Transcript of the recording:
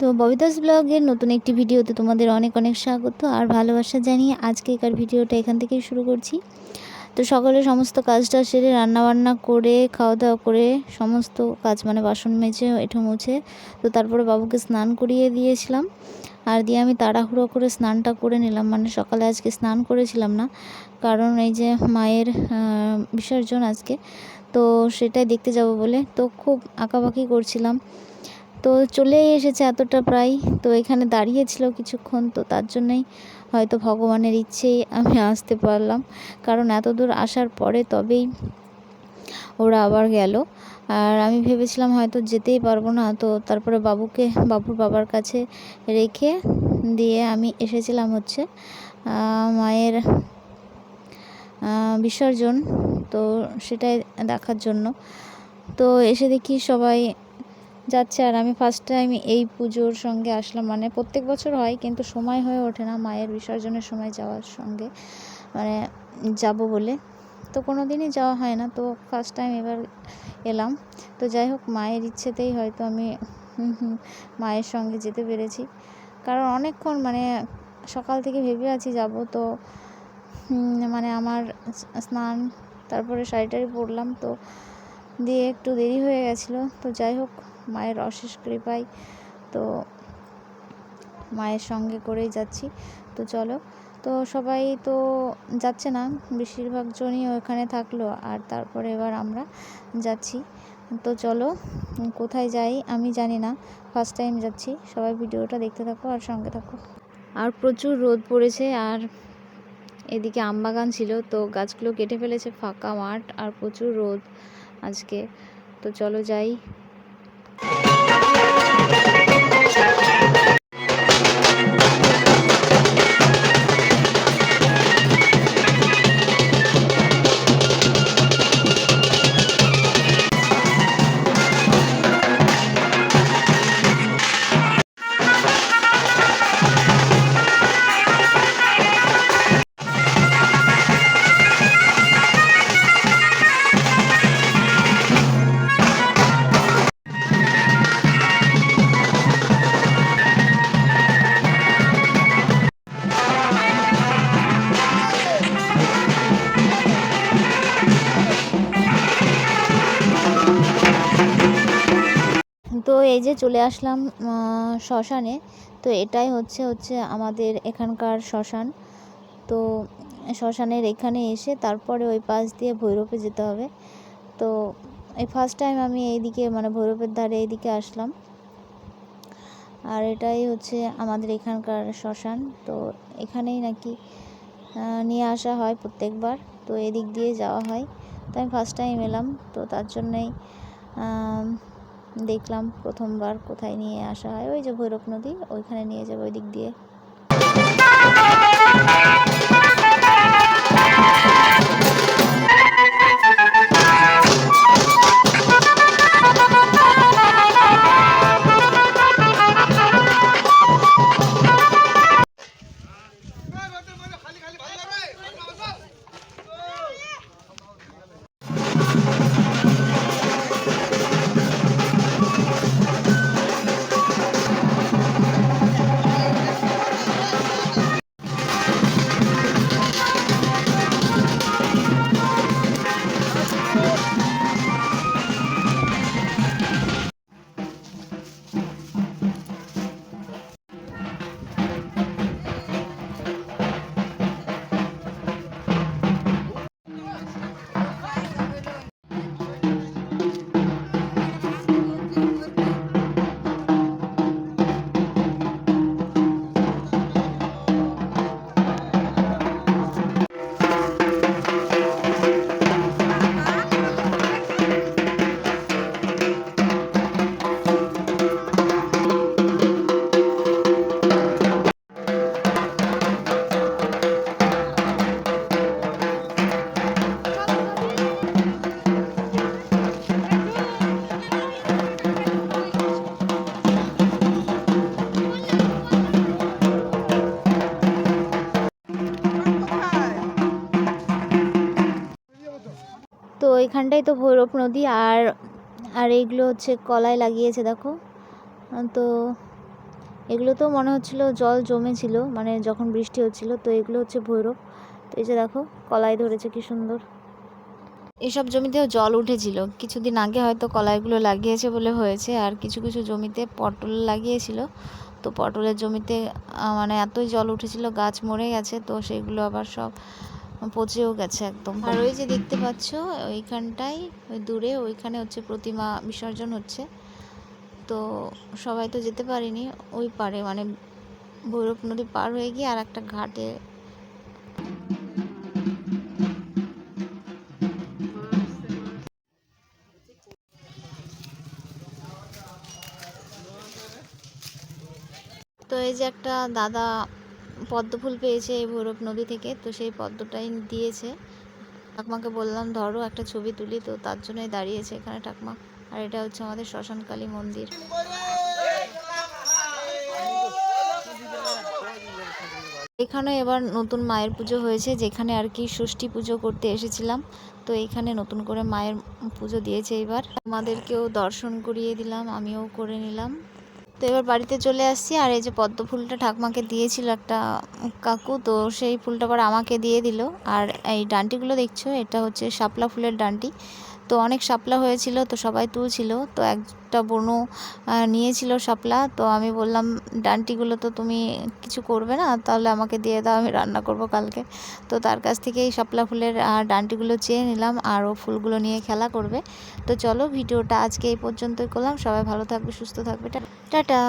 তো ববিদাস ব্লগের নতুন একটি ভিডিওতে তোমাদের অনেক অনেক স্বাগত আর ভালোবাসা জানিয়ে আজকে আজকেকার ভিডিওটা এখান থেকেই শুরু করছি। তো সকালে সমস্ত কাজটা সেরে রান্নাবান্না করে খাওয়া দাওয়া করে সমস্ত কাজ মানে বাসন মেজে, এঠো মুছে, তো তারপরে বাবুকে স্নান করিয়ে দিয়েছিলাম। আর দিয়ে আমি তাড়াহুড়ো করে স্নানটা করে নিলাম। মানে সকালে আজকে স্নান করেছিলাম না, কারণ এই যে মায়ের বিসর্জন আজকে, তো সেটাই দেখতে যাব বলে তো খুব আঁকাবাকি করছিলাম। তো চলেই এসেছে এতটা প্রায়। তো এখানে দাঁড়িয়েছিল কিছুক্ষণ, তো তার জন্যই হয়তো ভগবানের ইচ্ছেই আমি আসতে পারলাম। কারণ এত দূর আসার পরে তবেই ওরা আবার গেল। আর আমি ভেবেছিলাম হয়তো যেতেই পারব না, তো তারপরে বাবুকে, বাবুর বাবার কাছে রেখে দিয়ে আমি এসেছিলাম হচ্ছে মায়ের বিসর্জন, তো সেটাই দেখার জন্য। তো এসে দেখি সবাই যাচ্ছে আর আমি ফার্স্ট টাইম এই পুজোর সঙ্গে আসলাম। মানে প্রত্যেক বছর হয়, কিন্তু সময় হয়ে ওঠে না মায়ের বিসর্জনের সময় যাওয়ার সঙ্গে। মানে যাব বলে। তো কোনো দিনই যাওয়া হয় না, তো ফার্স্ট টাইম এবার এলাম। তো যাই হোক, মায়ের ইচ্ছেতেই হয়তো আমি মায়ের সঙ্গে যেতে পেরেছি। কারণ অনেকক্ষণ মানে সকাল থেকে ভেবে আছি যাব, তো মানে আমার স্নান তারপরে শাড়ি টাড়ি পরলাম, তো দিয়ে একটু দেরি হয়ে গেছিল। তো যাই হোক মায়ের অশেষ কৃপায় তো মায়ের সঙ্গে করেই যাচ্ছি। তো চলো, তো সবাই তো যাচ্ছে না, বেশিরভাগ জনই ওখানে থাকল আর তারপরে এবার আমরা যাচ্ছি। তো চলো, কোথায় যাই আমি জানি না ফার্স্ট টাইম যাচ্ছি। সবাই ভিডিওটা দেখতে থাকো আর সঙ্গে থাকো। আর প্রচুর রোদ পড়েছে আর এদিকে আমবাগান ছিল, তো গাছগুলো কেটে ফেলেছে, ফাঁকা মাঠ আর প্রচুর রোদ আজকে। তো চলো যাই। তো এই যে চলে আসলাম শ্মশানে। তো এটাই হচ্ছে হচ্ছে আমাদের এখানকার শ্মশান। তো শ্মশানের এখানে এসে তারপরে ওই পাশ দিয়ে ভৈরবে যেতে হবে। তো এই ফার্স্ট টাইম আমি এইদিকে মানে ভৈরবের ধারে এইদিকে আসলাম। আর এটাই হচ্ছে আমাদের এখানকার শ্মশান। তো এখানেই নাকি নিয়ে আসা হয় প্রত্যেকবার। তো এদিক দিয়ে যাওয়া হয়। তো আমি ফার্স্ট টাইম এলাম। তো তার জন্যই দেখলাম প্রথমবার কোথায় নিয়ে আসা হয়। ওই যে ভৈরব নদী, ওইখানে নিয়ে যাব ওই দিক দিয়ে। তো এখানটাই তো ভৈরব নদী আর আর এইগুলো হচ্ছে কলাই লাগিয়েছে, দেখো। তো এগুলোতেও মনে হচ্ছিল জল জমেছিল মানে যখন বৃষ্টি হচ্ছিল, তো এগুলো হচ্ছে ভৈরব। তো এই যে দেখো, কলাই ধরেছে, কি সুন্দর। এসব জমিতেও জল উঠেছিল। কিছুদিন আগে হয়তো কলাইগুলো লাগিয়েছে বলে হয়েছে, আর কিছু কিছু জমিতে পটল লাগিয়েছিল। তো পটলের জমিতে মানে এতই জল উঠেছিল, গাছ মরে গেছে, তো সেগুলো আবার সব পচেও গেছে একদম। আর ওই যে দেখতে পাচ্ছ ওইখানটায় ওই দূরে, ওইখানে হচ্ছে প্রতিমা বিসর্জন হচ্ছে। তো সবাই তো যেতে পারেনি ওই পারে মানে ভৈরব নদী পার হয়ে গিয়ে আর একটা ঘাটে। তো এই যে একটা দাদা পদ্ম ফুল পেয়েছে এই ভৈরব নদী থেকে, তো সেই পদ্মটাই দিয়েছে। ঠাকমাকে বললাম, ধরো, একটা ছবি তুলি। তো তার জন্যই দাঁড়িয়েছে এখানে ঠাকমা। আর এটা হচ্ছে আমাদের শ্মশানকালী মন্দির। এখানে এবার নতুন মায়ের পুজো হয়েছে, যেখানে আর কি ষষ্ঠী পুজো করতে এসেছিলাম। তো এখানে নতুন করে মায়ের পুজো দিয়েছে এবার। আমাদেরকেও দর্শন করিয়ে দিলাম, আমিও করে নিলাম। তো এবার বাড়িতে চলে আসছি। আর এই যে পদ্ম ফুলটা ঠাকমাকে দিয়েছিল একটা কাকু, তো সেই ফুলটা আবার আমাকে দিয়ে দিল। আর এই ডান্টিগুলো দেখছ, এটা হচ্ছে শাপলা ফুলের ডান্টি। তো অনেক শাপলা হয়েছিল, তো সবাই তুলছিল। তো একটা বনু নিয়েছিল শাপলা। তো আমি বললাম, ডান্টিগুলো তো তুমি কিছু করবে না, তাহলে আমাকে দিয়ে দাও, আমি রান্না করব কালকে। তো তার কাছ থেকে এই শাপলা ফুলের ডান্টিগুলো চেয়ে নিলাম, আর ও ফুলগুলো নিয়ে খেলা করবে। তো চলো, ভিডিওটা আজকে এই পর্যন্তই করলাম। সবাই ভালো থাকবে, সুস্থ থাকবে। টাটা।